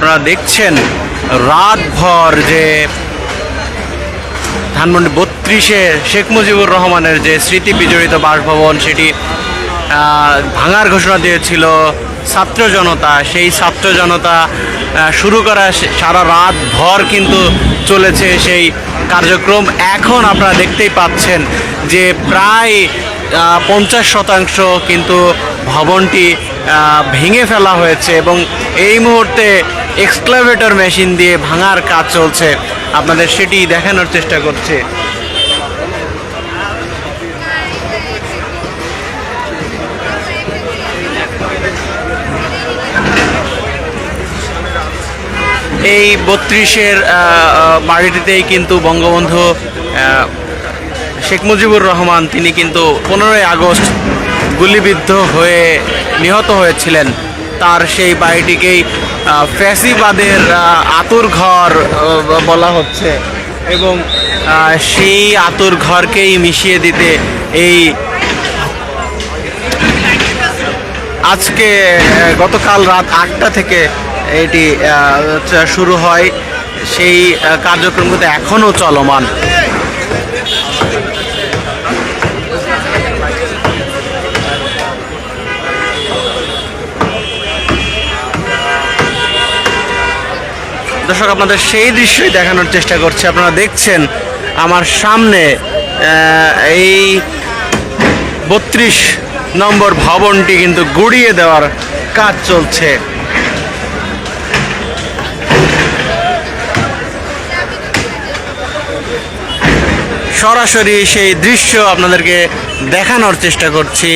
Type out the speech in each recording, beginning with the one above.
আপনারা দেখছেন রাতভর যে ধানমন্ডি বত্রিশে শেখ মুজিবুর রহমানের যে স্মৃতি বিজড়িত বাসভবন, সেটি ভাঙার ঘোষণা দিয়েছিল ছাত্র জনতা। সেই ছাত্র জনতা শুরু করা সারা রাত ভর কিন্তু চলেছে সেই কার্যক্রম। এখন আপনারা দেখতেই পাচ্ছেন যে প্রায় পঞ্চাশ শতাংশ কিন্তু ভবনটি ভেঙে ফেলা হয়েছে এবং এই মুহূর্তে এক্সক্লাভেটর মেশিন দিয়ে ভাঙার কাজ চলছে। আপনাদের সেটি দেখানোর চেষ্টা করছে। এই বত্রিশের বাড়িটিতেই কিন্তু বঙ্গবন্ধু শেখ মুজিবুর রহমান, তিনি কিন্তু পনেরোই আগস্ট গুলিবিদ্ধ হয়ে নিহত হয়েছিলেন। তার সেই বাড়িটিকেই ফ্যাসিবাদের আতুর ঘর বলা হচ্ছে। এবং সেই আতুর ঘরকেই মিশিয়ে দিতে এই আজকে গতকাল রাত আটটা থেকে এটি শুরু হয়। সেই কার্যক্রম কিন্তু এখনও চলমান। দর্শক, আপনাদের সেই দৃশ্যই দেখানোর চেষ্টা করছি। আপনারা দেখছেন আমার সামনে এই বত্রিশ নম্বর ভবনটি কিন্তু গুড়িয়ে দেওয়ার কাজ চলছে। সরাসরি সেই দৃশ্য আপনাদেরকে দেখানোর চেষ্টা করছি।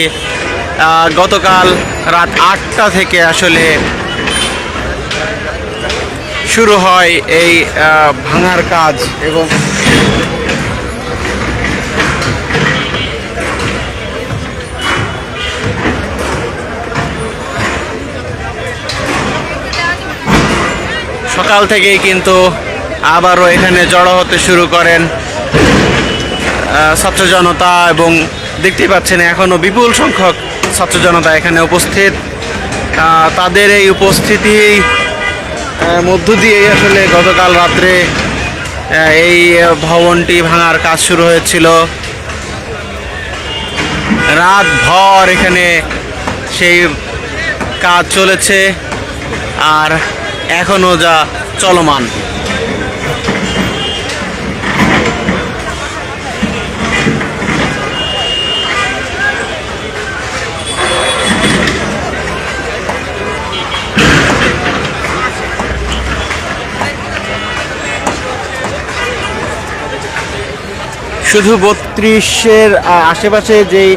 গতকাল রাত আটটা থেকে আসলে শুরু হয় এই ভাঙার কাজ এবং সকাল থেকেই কিন্তু আবারও এখানে জড়ো হতে শুরু করেন ছাত্র জনতা এবং দেখতেই পাচ্ছেন এখনও বিপুল সংখ্যক ছাত্র জনতা এখানে উপস্থিত। তাদের এই উপস্থিতি মধ্য দিয়েই আসলে গতকাল রাত্রে এই ভবনটি ভাঙার কাজ শুরু হয়েছিল। রাত ভর এখানে সেই কাজ চলেছে, আর এখনও যা চলমান। শুধু বত্রিশের আশেপাশে যেই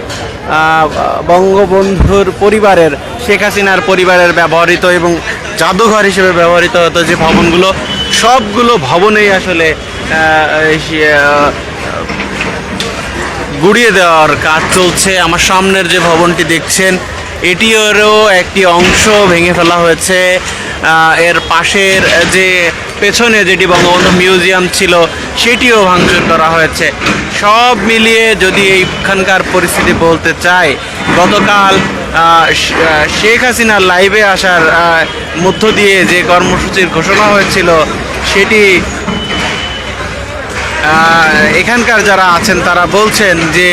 বঙ্গবন্ধুর পরিবারের, শেখ হাসিনার পরিবারের ব্যবহৃত এবং জাদুঘর হিসেবে ব্যবহৃত হতো যে ভবনগুলো, সবগুলো ভবনেই আসলে গুড়িয়ে দেওয়ার কাজ চলছে। আমার সামনের যে ভবনটি দেখছেন, এটিরও একটি অংশ ভেঙে ফেলা হয়েছে। এর পাশের যে পেছনে যেটি বঙ্গবন্ধু মিউজিয়াম ছিল, সেটিও ভাঙচুর করা হয়েছে। সব মিলিয়ে যদি এইখানকার পরিস্থিতি বলতে চাই, গতকাল শেখ হাসিনার লাইভে আসার মধ্য দিয়ে যে কর্মসূচির ঘোষণা হয়েছিল, সেটি এখানকার যারা আছেন, তারা বলছেন যে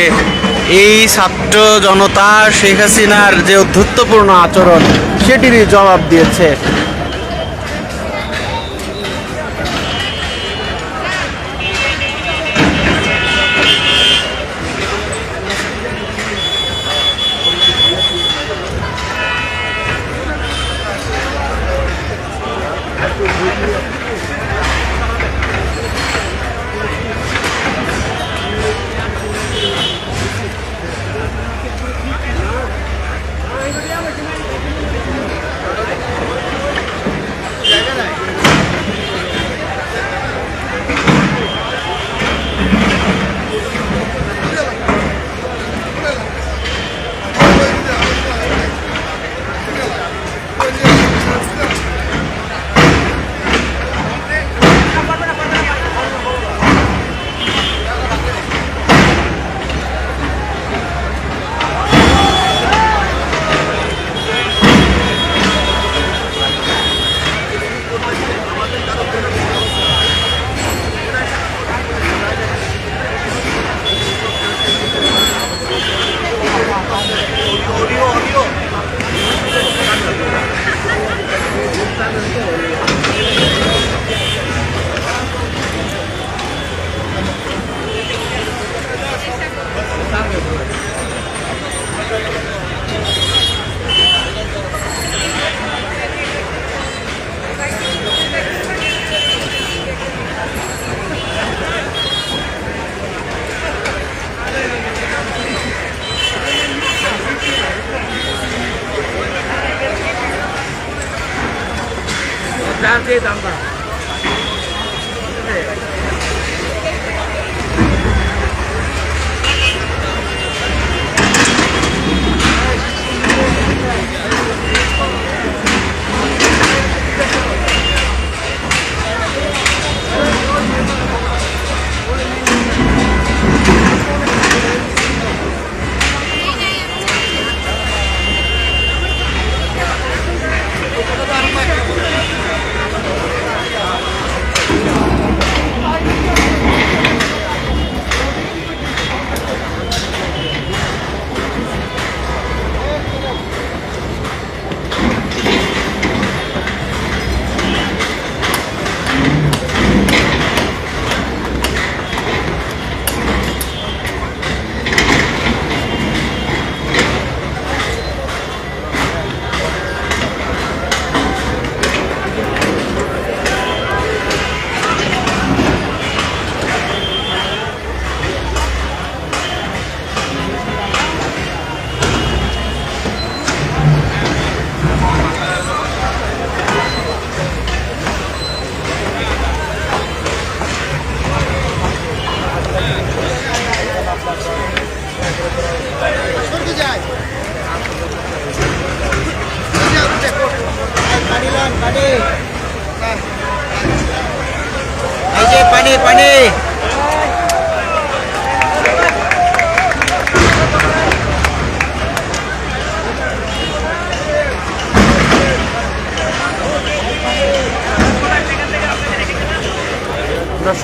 এই ছাত্র জনতা শেখ হাসিনার যে অধ্যত্বপূর্ণ আচরণ, সেটিরই জবাব দিয়েছে। এই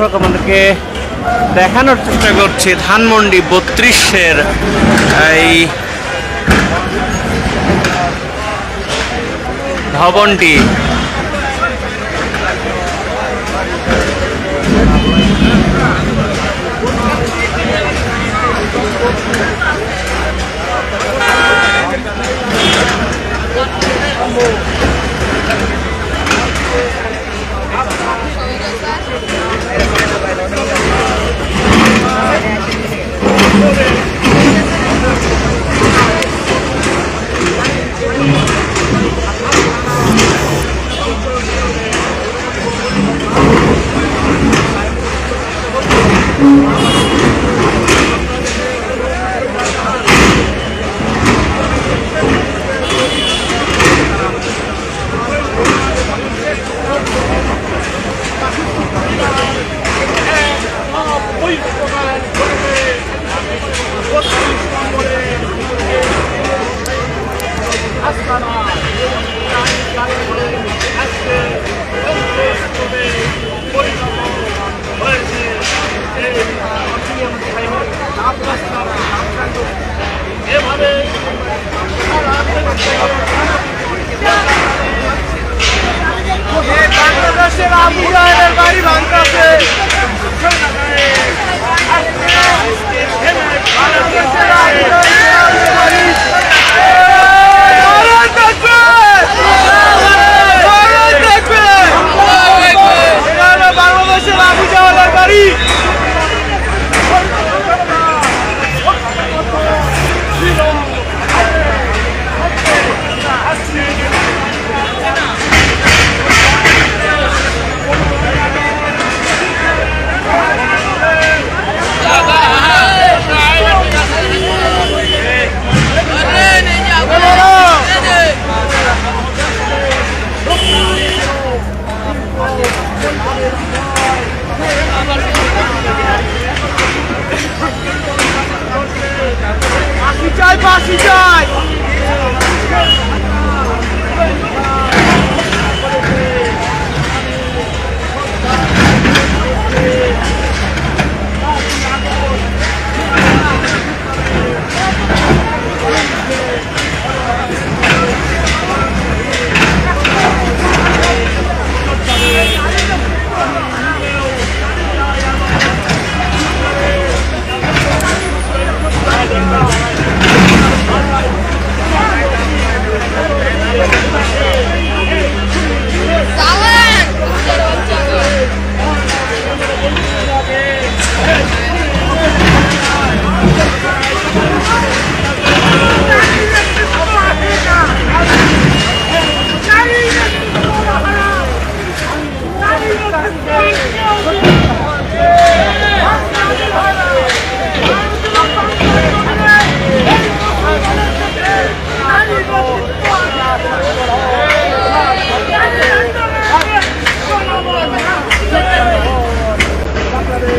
দর্শক আমাদেরকে দেখানোর চেষ্টা করছি ধানমন্ডি বত্রিশের এই ভবনটি।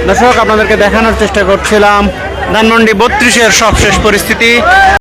দর্শক আপনাদেরকে দেখানোর চেষ্টা করছিলাম ধানমন্ডি বত্রিশের সবশেষ পরিস্থিতি।